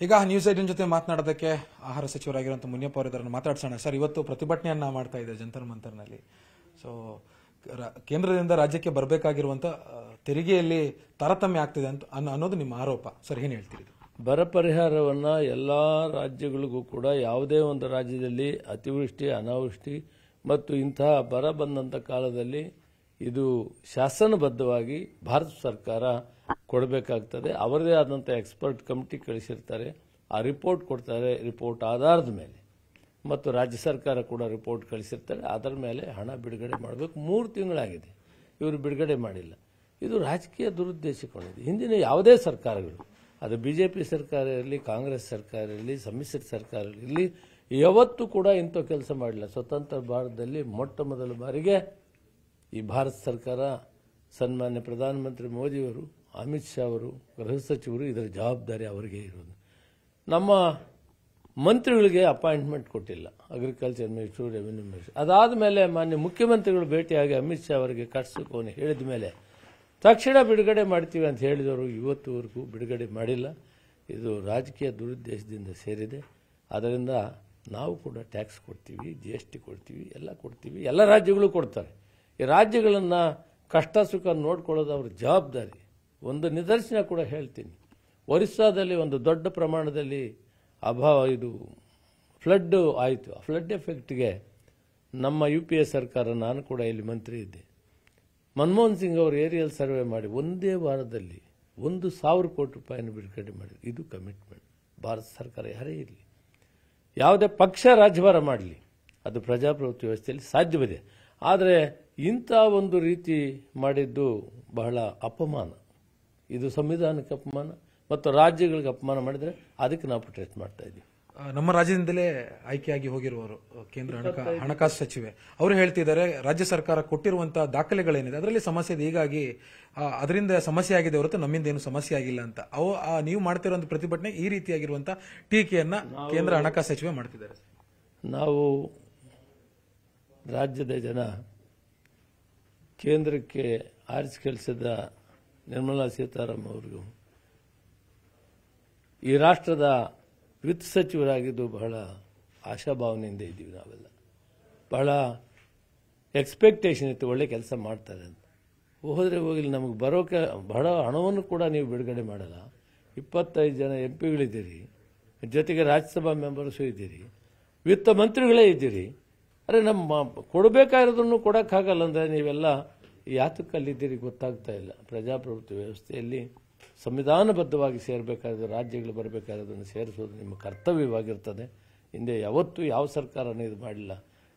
ಈಗ news eighteen ಜೊತೆ ಮಾತನಾಡೋದಕ್ಕೆ ಆಹಾರ ಸಚಿವರಾಗಿರುವಂಥ ಮುನಿಯಪ್ಪ ಅವರಿದ್ದರನ್ನು ಮಾತಾಡ್ಸೋಣ. ಸರ್, ಇವತ್ತು ಪ್ರತಿಭಟನೆಯನ್ನ ಮಾಡ್ತಾ ಇದೆ ಜಂತರ್ ಮಂತರ್ನಲ್ಲಿ. ಸೊ ಕೇಂದ್ರದಿಂದ ರಾಜ್ಯಕ್ಕೆ ಬರಬೇಕಾಗಿರುವಂಥ ತೆರಿಗೆಯಲ್ಲಿ ತಾರತಮ್ಯ ಆಗ್ತಿದೆ ಅಂತ ಅನ್ನೋ- ಅನ್ನೋದು ನಿಮ್ಮ ಆರೋಪ. ಸರ್, ಏನು ಹೇಳ್ತೀರಿ ಬರ ಪರಿಹಾರವನ್ನು ಎಲ್ಲ ರಾಜ್ಯಗಳಿಗೂ ಕೂಡ ಯಾವುದೇ ಒಂದು ರಾಜ್ಯದಲ್ಲಿ ಅತಿವೃಷ್ಟಿ, ಅನಾವೃಷ್ಟಿ ಮತ್ತು ಇಂತಹ ಬರ ಬಂದಂಥ ಕಾಲದಲ್ಲಿ ಇದು ಶಾಸನಬದ್ಧವಾಗಿ ಭಾರತ ಸರ್ಕಾರ ಕೊಡಬೇಕಾಗ್ತದೆ. ಅವರದೇ ಆದಂಥ ಎಕ್ಸ್ಪರ್ಟ್ ಕಮಿಟಿ ಕಳಿಸಿರ್ತಾರೆ. ಆ ರಿಪೋರ್ಟ್ ಕೊಡ್ತಾರೆ. ರಿಪೋರ್ಟ್ ಆಧಾರದ ಮೇಲೆ. ಮತ್ತು ರಾಜ್ಯ ಸರ್ಕಾರ ಕೂಡ ರಿಪೋರ್ಟ್ ಕಳಿಸಿರ್ತಾರೆ. ಅದರ ಮೇಲೆ ಹಣ ಬಿಡುಗಡೆ ಮಾಡಬೇಕು. ಮೂರು ತಿಂಗಳಾಗಿದೆ. ಇವರು ಬಿಡುಗಡೆ ಮಾಡಿಲ್ಲ. ಇದು ರಾಜಕೀಯ ದುರುದ್ದೇಶಕೊಂಡಿದೆ ಹಿಂದಿನ ಯಾವುದೇ ಸರ್ಕಾರಗಳು, ಅದು ಬಿ ಜೆ ಪಿ ಸರ್ಕಾರ ಇರಲಿ, ಕಾಂಗ್ರೆಸ್ ಸರ್ಕಾರ ಇರಲಿ, ಸಮ್ಮಿಶ್ರ ಸರ್ಕಾರ ಇರಲಿ, ಯಾವತ್ತೂ ಕೂಡ ಇಂಥ ಕೆಲಸ ಮಾಡಿಲ್ಲ ಸ್ವತಂತ್ರ ಭಾರತದಲ್ಲಿ ಮೊಟ್ಟ ಮೊದಲ ಬಾರಿಗೆ ಈ ಭಾರತ ಸರ್ಕಾರ ಸನ್ಮಾನ್ಯ ಪ್ರಧಾನಮಂತ್ರಿ ಮೋದಿಯವರು, ಅಮಿತ್ ಶಾ ಅವರು, ಗೃಹ ಸಚಿವರು ಇದರ ಜವಾಬ್ದಾರಿ ಅವರಿಗೆ ಇರೋದು ನಮ್ಮ ಮಂತ್ರಿಗಳಿಗೆ ಅಪಾಯಿಂಟ್ಮೆಂಟ್ ಕೊಟ್ಟಿಲ್ಲ. Agriculture minister, revenue minister. ಅದಾದ ಮೇಲೆ ಮಾನ್ಯ ಮುಖ್ಯಮಂತ್ರಿಗಳು ಭೇಟಿಯಾಗಿ ಅಮಿತ್ ಶಾ ಅವರಿಗೆ ಕಟ್ಸೋಕೆ ಹೇಳಿದ ಮೇಲೆ, ತಕ್ಷಣ ಬಿಡುಗಡೆ ಮಾಡ್ತೀವಿ ಅಂತ ಹೇಳಿದವರು ಇವತ್ತುವರೆಗೂ ಬಿಡುಗಡೆ ಮಾಡಿಲ್ಲ. ಇದು ರಾಜಕೀಯ ದುರುದ್ದೇಶದಿಂದ ಸೇರಿದೆ. ಅದರಿಂದ ನಾವು ಕೂಡ ಟ್ಯಾಕ್ಸ್ ಕೊಡ್ತೀವಿ, ಜಿ ಎಸ್ ಟಿ ಕೊಡ್ತೀವಿ, ಎಲ್ಲ ಕೊಡ್ತೀವಿ. ಎಲ್ಲ ರಾಜ್ಯಗಳು ಕೊಡ್ತಾರೆ. ಈ ರಾಜ್ಯಗಳನ್ನು ಕಷ್ಟ ಸುಖ ನೋಡ್ಕೊಳ್ಳೋದು ಅವ್ರ ಜವಾಬ್ದಾರಿ. ಒಂದು ನಿದರ್ಶನ ಕೂಡ ಹೇಳ್ತೀನಿ. ಒರಿಸ್ಸಾದಲ್ಲಿ ಒಂದು ದೊಡ್ಡ ಪ್ರಮಾಣದಲ್ಲಿ ಅಭಾವ ಇದು. ಫ್ಲಡ್ ಆಯಿತು. ಆ ಫ್ಲಡ್ ಎಫೆಕ್ಟ್ಗೆ ನಮ್ಮ ಯು ಪಿ ಎ ಸರ್ಕಾರ, ನಾನು ಕೂಡ ಇಲ್ಲಿ ಮಂತ್ರಿ ಇದ್ದೆ. ಮನಮೋಹನ್ ಸಿಂಗ್ ಅವರು ಏರಿಯಲ್ ಸರ್ವೆ ಮಾಡಿ ಒಂದೇ ವಾರದಲ್ಲಿ ಒಂದು ಸಾವಿರ ಕೋಟಿ ರೂಪಾಯಿನ ಬಿಡುಗಡೆ ಮಾಡಿದ್ರು. ಇದು ಕಮಿಟ್ಮೆಂಟ್ ಭಾರತ ಸರ್ಕಾರ ಯಾರೇ ಇರಲಿ. ಯಾವುದೇ ಪಕ್ಷ ರಾಜ್ಯಭಾರ ಮಾಡಲಿ. ಅದು ಪ್ರಜಾಪ್ರಭುತ್ವ ವ್ಯವಸ್ಥೆಯಲ್ಲಿ ಸಾಧ್ಯವಿದೆ. ಆದರೆ ಇಂಥ ಒಂದು ರೀತಿ ಮಾಡಿದ್ದು ಬಹಳ ಅಪಮಾನ. ಇದು ಸಂವಿಧಾನಕ್ಕೆ ಅಪಮಾನ ಮತ್ತು ರಾಜ್ಯಗಳಿಗೆ ಅಪಮಾನ ಮಾಡಿದರೆ ಅದಕ್ಕೆ ನಾವು ಪ್ರೊಟೆಸ್ಟ್ ಮಾಡ್ತಾ ಇದ್ದೀವಿ. ನಮ್ಮ ರಾಜ್ಯದಿಂದಲೇ ಆಯ್ಕೆಯಾಗಿ ಹೋಗಿರುವವರು ಕೇಂದ್ರ ಹಣಕಾ- ಹಣಕಾಸು ಸಚಿವೆ. ಅವರು ಹೇಳ್ತಿದ್ದಾರೆ ರಾಜ್ಯ ಸರ್ಕಾರ ಕೊಟ್ಟಿರುವಂತಹ ದಾಖಲೆಗಳೇನಿದೆ ಅದರಲ್ಲಿ ಸಮಸ್ಯೆ ಇದೆ ಹೀಗಾಗಿ ಅದರಿಂದ ಸಮಸ್ಯೆ ಆಗಿದೆ ಹೊರತು ನಮ್ಮಿಂದ ಏನು ಸಮಸ್ಯೆ ಆಗಿಲ್ಲ ಅಂತ. ಅವು ನೀವು ಮಾಡ್ತಿರುವಂತ ಪ್ರತಿಭಟನೆ ಈ ರೀತಿಯಾಗಿರುವಂತಹ ಟೀಕೆಯನ್ನ ಕೇಂದ್ರ ಹಣಕಾಸು ಸಚಿವೆ ಮಾಡ್ತಿದ್ದಾರೆ. ನಾವು ರಾಜ್ಯದ ಜನ ಕೇಂದ್ರಕ್ಕೆ ಆರಿಸಿ ಕೆಲಸದ ನಿರ್ಮಲಾ ಸೀತಾರಾಮನ್ ಅವರಿಗೂ. ಈ ರಾಷ್ಟ್ರದ ವಿತ್ತ ಸಚಿವರಾಗಿದ್ದು ಬಹಳ ಆಶಾಭಾವನೆಯಿಂದ ಇದ್ದೀವಿ ನಾವೆಲ್ಲ. ಬಹಳ ಎಕ್ಸ್ಪೆಕ್ಟೇಷನ್ ಇತ್ತು, ಒಳ್ಳೆ ಕೆಲಸ ಮಾಡ್ತಾರೆ ಅಂತ. ಹೋದರೆ ಹೋಗಿಲ್ಲ ನಮಗೆ ಬರೋಕೆ ಬಹಳ ಹಣವನ್ನು ಕೂಡ ನೀವು ಬಿಡುಗಡೆ ಮಾಡಲ್ಲ. ಇಪ್ಪತ್ತೈದು ಜನ ಎಂ ಪಿಗಳಿದ್ದೀರಿ, ಜೊತೆಗೆ ರಾಜ್ಯಸಭಾ ಮೆಂಬರ್ಸು ಇದ್ದೀರಿ, ವಿತ್ತ ಮಂತ್ರಿಗಳೇ ಇದ್ದೀರಿ. ಅರೆ ನಮ್ಮ ಕೊಡಬೇಕಾಗಿರೋದನ್ನು ಕೊಡೋಕ್ಕಾಗಲ್ಲ ಅಂದರೆ ನೀವೆಲ್ಲ ಯಾತಕ್ಕಲ್ಲಿದ್ದೀರಿ ಗೊತ್ತಾಗ್ತಾ ಇಲ್ಲ. ಪ್ರಜಾಪ್ರಭುತ್ವ ವ್ಯವಸ್ಥೆಯಲ್ಲಿ ಸಂವಿಧಾನಬದ್ಧವಾಗಿ ಸೇರಬೇಕಾದ್ರೆ ರಾಜ್ಯಗಳು ಬರಬೇಕಾದದನ್ನು ಸೇರಿಸೋದು ನಿಮ್ಮ ಕರ್ತವ್ಯವಾಗಿರ್ತದೆ. ಹಿಂದೆ ಯಾವತ್ತೂ ಯಾವ ಸರ್ಕಾರನೂ ಇದು ಮಾಡಿಲ್ಲ.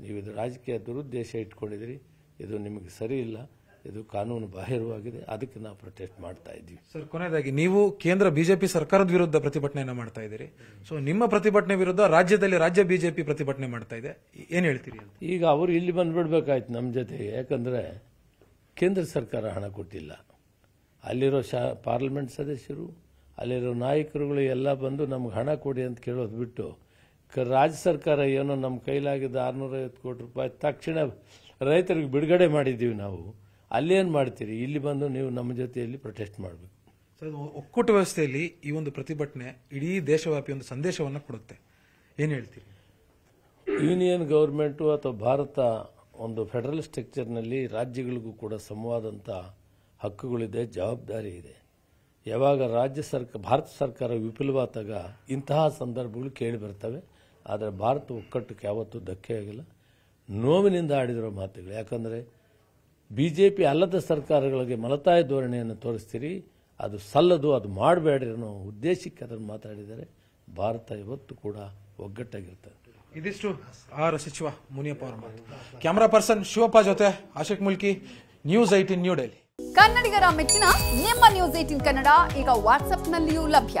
ನೀವು ಇದು ರಾಜಕೀಯ ದುರುದ್ದೇಶ ಇಟ್ಕೊಂಡಿದ್ದೀರಿ. ಇದು ನಿಮಗೆ ಸರಿ ಇಲ್ಲ. ಇದು ಕಾನೂನು ಬಾಹಿರವಾಗಿದೆ. ಅದಕ್ಕೆ ನಾವು ಪ್ರೊಟೆಸ್ಟ್ ಮಾಡ್ತಾ ಇದ್ದೀವಿ. ಸರ್ ಕೊನೆಯದಾಗಿ ನೀವು ಕೇಂದ್ರ ಬಿಜೆಪಿ ಸರ್ಕಾರದ ವಿರುದ್ಧ ಪ್ರತಿಭಟನೆಯನ್ನು ಮಾಡ್ತಾ ಇದ್ದೀರಿ. ಸೊ ನಿಮ್ಮ ಪ್ರತಿಭಟನೆ ವಿರುದ್ಧ ರಾಜ್ಯದಲ್ಲಿ ರಾಜ್ಯ ಬಿಜೆಪಿ ಪ್ರತಿಭಟನೆ ಮಾಡ್ತಾ ಇದೆ. ಏನು ಹೇಳ್ತೀರಿ ಅಂತ? ಈಗ ಅವರು ಇಲ್ಲಿ ಬಂದ್ಬಿಡ್ಬೇಕಾಯ್ತು ನಮ್ಮ ಜೊತೆಗೆ ಯಾಕಂದರೆ ಕೇಂದ್ರ ಸರ್ಕಾರ ಹಣ ಕೊಟ್ಟಿಲ್ಲ. ಅಲ್ಲಿರೋ ಶಾ ಪಾರ್ಲಿಮೆಂಟ್ ಸದಸ್ಯರು ಅಲ್ಲಿರೋ ನಾಯಕರುಗಳು ಎಲ್ಲ ಬಂದು ನಮ್ಗೆ ಹಣ ಕೊಡಿ ಅಂತ ಕೇಳೋದು ಬಿಟ್ಟು ಕ- ರಾಜ್ಯ ಸರ್ಕಾರ ಏನೋ ನಮ್ಮ ಕೈಲಾಗಿದ್ದ ಆರುನೂರೈವತ್ತು ಕೋಟಿ ರೂಪಾಯಿ ತಕ್ಷಣ ರೈತರಿಗೆ ಬಿಡುಗಡೆ ಮಾಡಿದ್ದೀವಿ ನಾವು. ಅಲ್ಲೇನು ಮಾಡ್ತೀರಿ? ಇಲ್ಲಿ ಬಂದು ನೀವು ನಮ್ಮ ಜೊತೆಯಲ್ಲಿ ಪ್ರೊಟೆಸ್ಟ್ ಮಾಡಬೇಕು. ಸರ್ ಒಕ್ಕೂಟ ವ್ಯವಸ್ಥೆಯಲ್ಲಿ ಈ ಒಂದು ಪ್ರತಿಭಟನೆ ಇಡೀ ದೇಶವ್ಯಾಪಿ ಒಂದು ಸಂದೇಶವನ್ನು ಕೊಡುತ್ತೆ. ಏನು ಹೇಳ್ತೀರಿ? ಯೂನಿಯನ್ ಗೌರ್ಮೆಂಟು ಅಥವಾ ಭಾರತ ಒಂದು ಫೆಡರಲ್ ಸ್ಟ್ರಕ್ಚರ್ನಲ್ಲಿ ರಾಜ್ಯಗಳಿಗೂ ಕೂಡ ಸಮವಾದಂಥ ಹಕ್ಕುಗಳಿದೆ ಜವಾಬ್ದಾರಿ ಇದೆ. ಯಾವಾಗ ರಾಜ್ಯ ಸರ್ಕಾರ ಭಾರತ ಸರ್ಕಾರ ವಿಫಲವಾದಾಗ ಇಂತಹ ಸಂದರ್ಭಗಳು ಕೇಳಿ ಬರ್ತವೆ. ಆದರೆ ಭಾರತ ಒಕ್ಕಟ್ಟಕ್ಕೆ ಯಾವತ್ತೂ ಧಕ್ಕೆ ಆಗಿಲ್ಲ. ನೋವಿನಿಂದ ಆಡಿದಿರೋ ಮಾತುಗಳು. ಯಾಕಂದರೆ ಬಿ ಜೆ ಪಿ ಅಲ್ಲದ ಸರ್ಕಾರಗಳಿಗೆ ಮಲತಾಯ ಧೋರಣೆಯನ್ನು ತೋರಿಸ್ತೀರಿ ಅದು ಸಲ್ಲದು ಅದು ಮಾಡಬೇಡ್ರಿ ಅನ್ನೋ ಉದ್ದೇಶಕ್ಕೆ ಅದನ್ನು ಮಾತಾಡಿದರೆ ಭಾರತ ಇವತ್ತು ಕೂಡ ಒಗ್ಗಟ್ಟಾಗಿರ್ತದೆ. ಇದಿಷ್ಟು ಆಹಾರ ಸಚಿವ ಮುನಿಯಪ್ಪ ಅವರ ಮಾತು. ಕ್ಯಾಮರಾ ಪರ್ಸನ್ ಶಿವಪ್ಪ ಜೊತೆ ಆಶಿಕ್ ಮುಲ್ಕಿ ನ್ಯೂಸ್ ಐಟಿನ್ ನ್ಯೂ ಡೆಲ್ಲಿ. ಕನ್ನಡಿಗರ ಮೆಚ್ಚಿನ ನಿಮ್ಮ ನ್ಯೂಸ್ ಏಟಿನ್ ಕನ್ನಡ ಈಗ ವಾಟ್ಸ್ಆಪ್ನಲ್ಲಿಯೂ ಲಭ್ಯ.